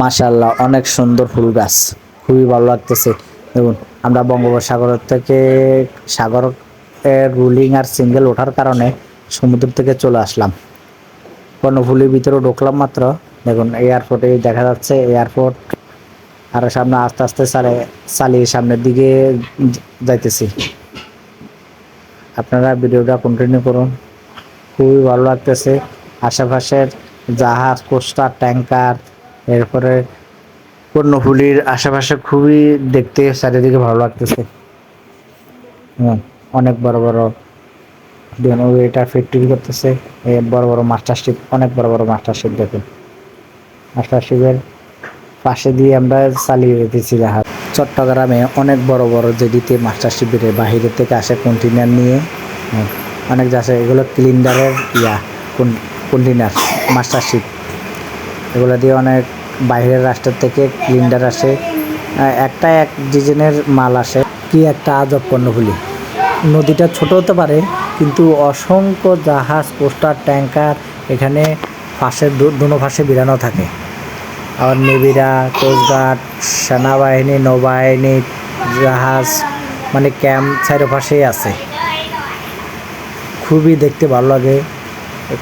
মাশাল্লাহ অনেক সুন্দর ফুল গাছ। খুবই ভালো লাগতেছে। দেখুন, আমরা বঙ্গোপসাগর থেকে সাগর রুলিং আর সিঙ্গেল ওঠার কারণে সমুদ্র থেকে চলে আসলাম। কর্ণফুলির ভিতরে ঢুকলাম মাত্র। দেখুন এয়ারপোর্টে দেখা যাচ্ছে এয়ারপোর্ট আর সামনে আস্তে আস্তে চালে চালিয়ে সামনের দিকে যাইতেছি। আপনারা ভিডিওটা কন্টিনিউ করুন। খুবই ভালো লাগতেছে। আশেপাশের জাহাজ কোস্টার ট্যাঙ্কার এরপরে কর্ণফুলির আশেপাশে খুবই দেখতে চারিদিকে ভালো লাগতেছে। হুম, অনেক বড় বড় ওই এটা ফ্যাক্টরি করতেছে বড় বড় মাস্টারশিপ অনেক বড় বড় মাস্টারশিপ দেখুন। মাস্টারশিপের পাশে দিয়ে আমরা চালিয়ে রেখেছি জাহাজ। চট্টগ্রামে অনেক বড় বড় জেডিতে মাস্টারশিপের বাহিরে থেকে আসে কন্টেনার নিয়ে। হুম, অনেক যাচ্ছে এগুলো ক্লিন্ডারের ইয়া কন্টেনার মাস্টারশিপ এগুলো দিয়ে অনেক বাইরের রাষ্ট্র থেকে ক্লিন্ডার আসে। একটা এক ডিজাইনের মাল আসে। কি একটা আজব কর্ণফুলি নদীটা ছোট হতে পারে, কিন্তু অসংখ্য জাহাজ, পোস্টার ট্যাঙ্কার এখানে পাশে দুনো পাশে বিরানো থাকে। আবার নেভিরা কোস্টগার্ড সেনাবাহিনী, নৌবাহিনী, জাহাজ মানে ক্যাম্প চারপাশেই আছে। খুবই দেখতে ভালো লাগে।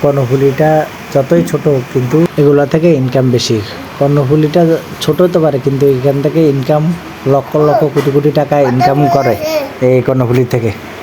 কর্ণফুলিটা যতই ছোট কিন্তু এগুলা থেকে ইনকাম বেশি। কর্ণফুলিটা ছোট হতে পারে, কিন্তু এখান থেকে ইনকাম লক্ষ লক্ষ কোটি কোটি টাকা ইনকাম করে এই কর্ণফুলি থেকে।